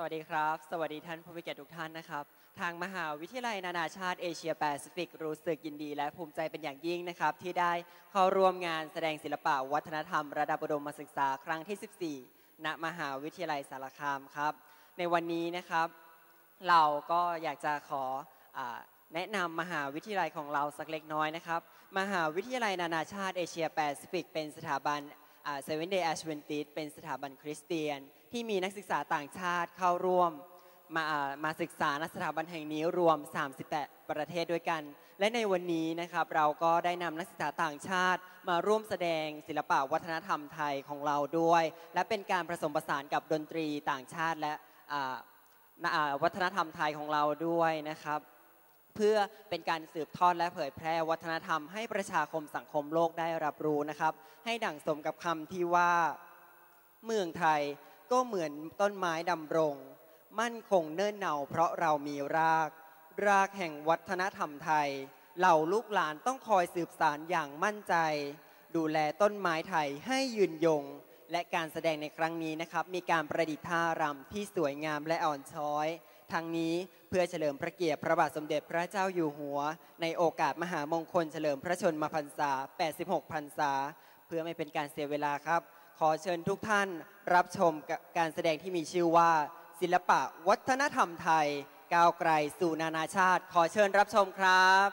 สวัสดีครับ สวัสดีท่านผู้มีเกียรติทุกท่านนะครับ ทางมหาวิทยาลัยนานาชาติเอเชียแปซิฟิกรู้สึกยินดี และภูมิใจเป็นอย่างยิ่งนะครับ ที่ได้เข้าร่วมงานแสดงศิลปะวัฒนธรรม ระดับอุดมศึกษาครั้งที่ 14 ณ มหาวิทยาลัยสารคามครับ ในวันนี้นะครับ เราก็อยากจะขออแนะนำมหาวิทยาลัยของเราสักเล็กน้อยนะครับ มหาวิทยาลัยนานาชาติเอเชียแปซิฟิกเป็นสถาบันเซเว่นเดย์แอชเวนติสเป็นสถาบันคริสเตียน ที่มีนักศึกษาต่างชาติเข้าร่วมมามาศึกษาณสถาบันแห่งนี้รวม 38 ประเทศด้วยกัน และในวันนี้นะครับเราก็ได้นำนักศึกษาต่างชาติมาร่วมแสดงศิลปะวัฒนธรรมไทยของเราด้วย และเป็นการผสมผสานกับดนตรีต่างชาติและวัฒนธรรมไทยของเราด้วยนะครับ เพื่อเป็นการสืบทอดและเผยแพร่วัฒนธรรมให้ประชาคมสังคมโลกได้รับรู้นะครับ ให้ดั่งสมกับคำที่ว่า เมืองไทย ก็เหมือนต้นไม้ดำรง มั่นคงเนิ่นเนาเพราะเรามีราก รากแห่งวัฒนธรรมไทย เหล่าลูกหลานต้องคอยสืบสารอย่างมั่นใจ ดูแลต้นไม้ไทยให้ยืนยง และการแสดงในครั้งนี้นะครับ มีการประดิษฐ์ท่ารำที่สวยงามและอ่อนช้อยทั้งนี้เพื่อเฉลิมพระเกียรติพระบาทสมเด็จพระเจ้าอยู่หัว ในโอกาสมหามงคลเฉลิมพระชนมพรรษา 86 พรรษา เพื่อไม่เป็นการเสียเวลาครับ ขอเชิญทุกท่านรับชมการแสดงที่มีชื่อว่า ศิลปะวัฒนธรรมไทย ก้าวไกลสู่นานาชาติ ขอเชิญรับชมครับ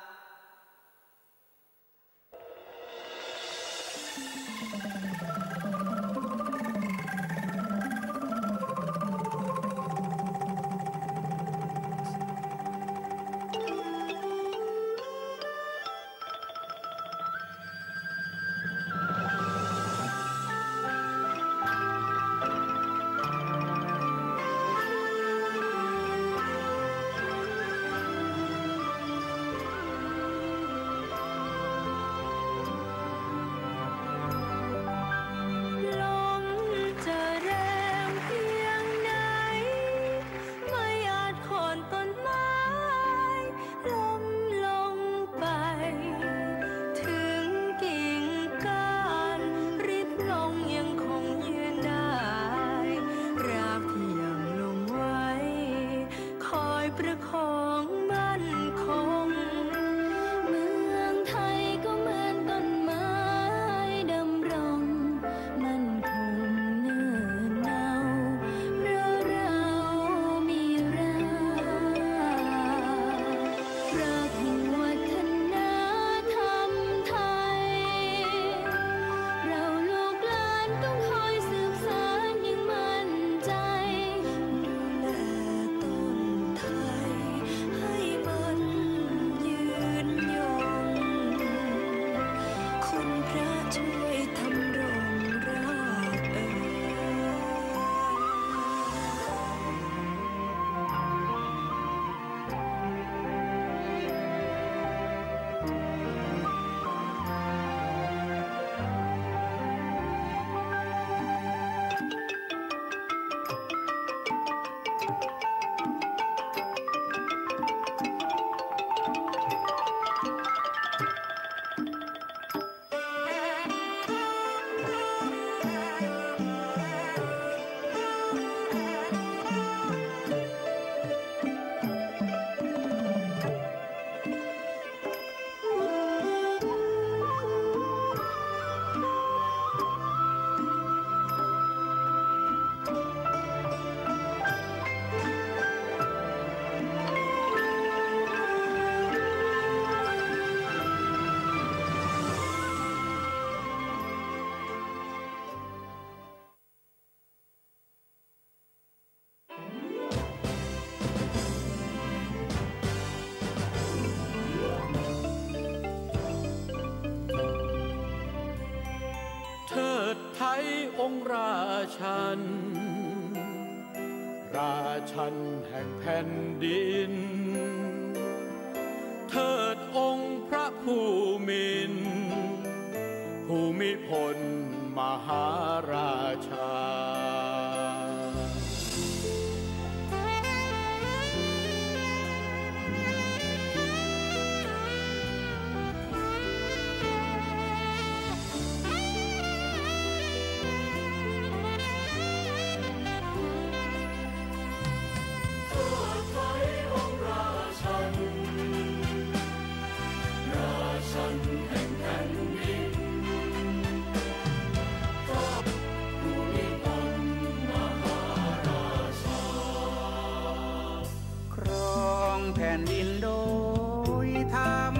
ชัน ราชันแห่งแผ่นดิน เทิดองค์พระผู้มิน ภูมิพลมหาราชา นดินโดยธรรม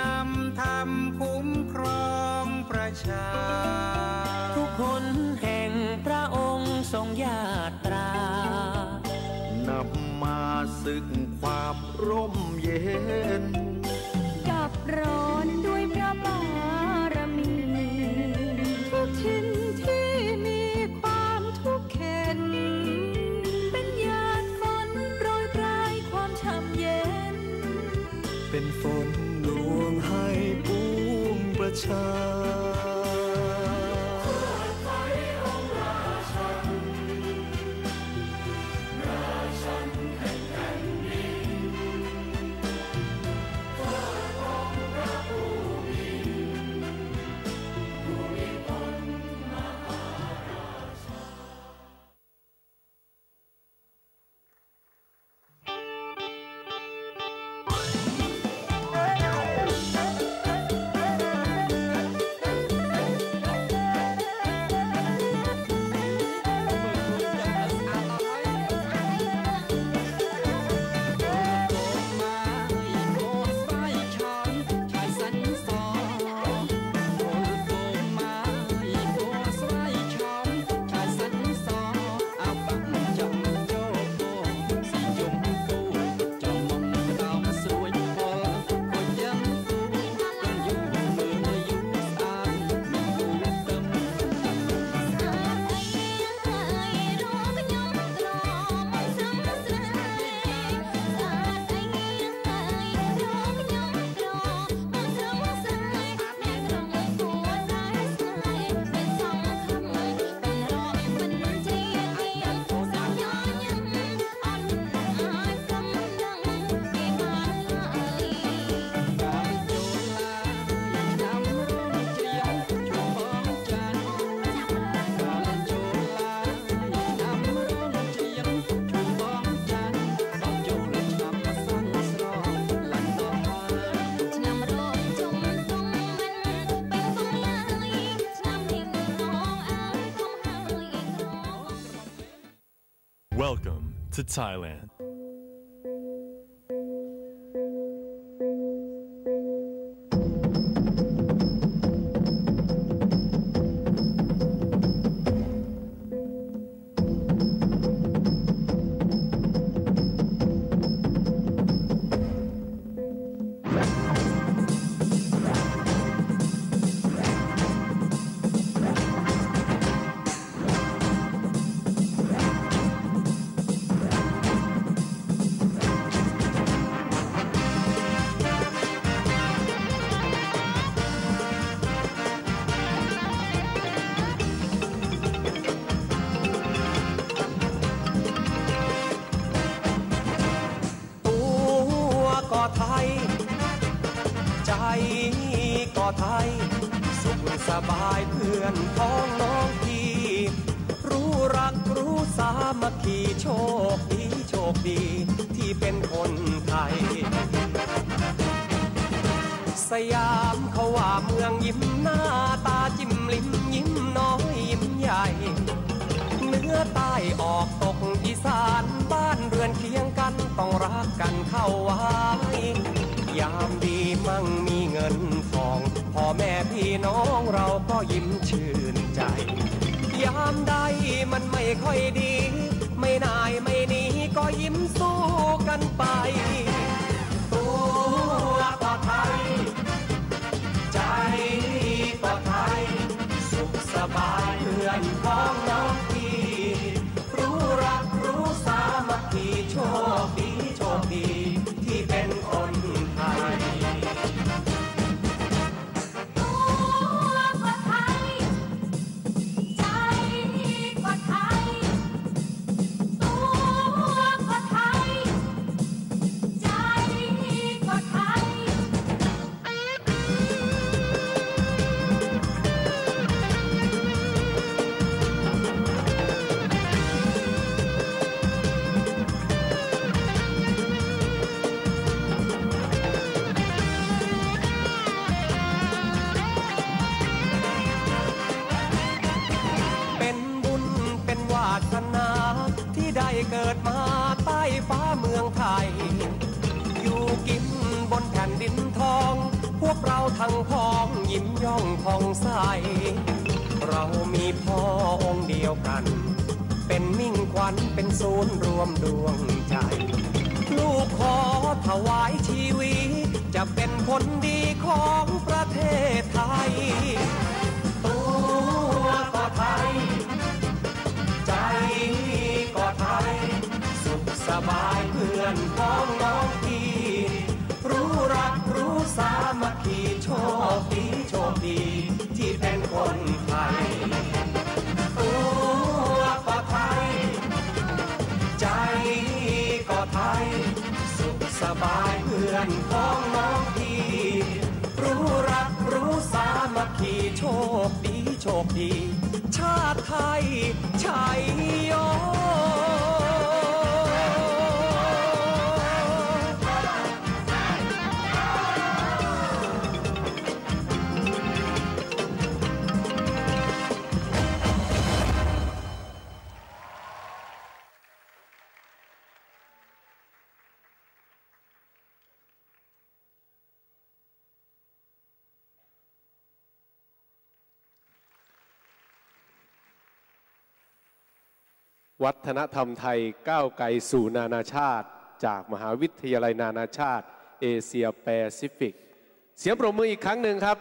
นำธรรมคุ้มครองประชา ทุกคนแห่งพระองค์ทรงญาตรานำมาศึกความร่มเย็น กับรอ time. Welcome to Thailand. ทย ใจก็ไทย สุขสบายเพื่อนพ้องน้องพี่ รู้รักรู้สามัคคีโชคดีโชคดี ที่เป็นคนไทย สยามเขาว่าเมืองยิ้มหน้าตาจิ้มลิ้มยิ้มน้อยยิ้มใหญ่ เนื้อใต้ออกตกอีสาน ต้องรักกันเข้าไว้ ยามดีมั่งมีเงินฟอง พ่อแม่พี่น้องเราก็ยิ้มชื่นใจ ยามใดมันไม่ค่อยดี ไม่นายไม่นีก็ยิ้มสู้กันไป เกิดมาใต้ฟ้าเมืองไทย อยู่กินบนแผ่นดินทอง พวกเราทั้งพ้องยิ้มย่องพองใส เรามีพ่อองค์เดียวกัน เป็นมิ่งควันเป็นศูนย์รวมดวงใจ ลูกขอถวายชีวิตจะเป็นผลดีของประเทศไทย ตัวก็ไทย บายเพื่อนพ้องน้องพี่รู้รักรู้สามัคคีโชคดีโชคดีที่เป็นคนไทยตัวก็ไทย ใจก็ไทย สุขสบายเพื่อนพ้องน้องพี่รู้รักรู้สามัคคีโชคดีโชคดี ชาติไทยชัยโย วัฒนธรรมไทยก้าวไกลสู่นานาชาติ จากมหาวิทยาลัยนานาชาติ เอเชียแปซิฟิก เสียงปรบมืออีกครั้งหนึ่งครับ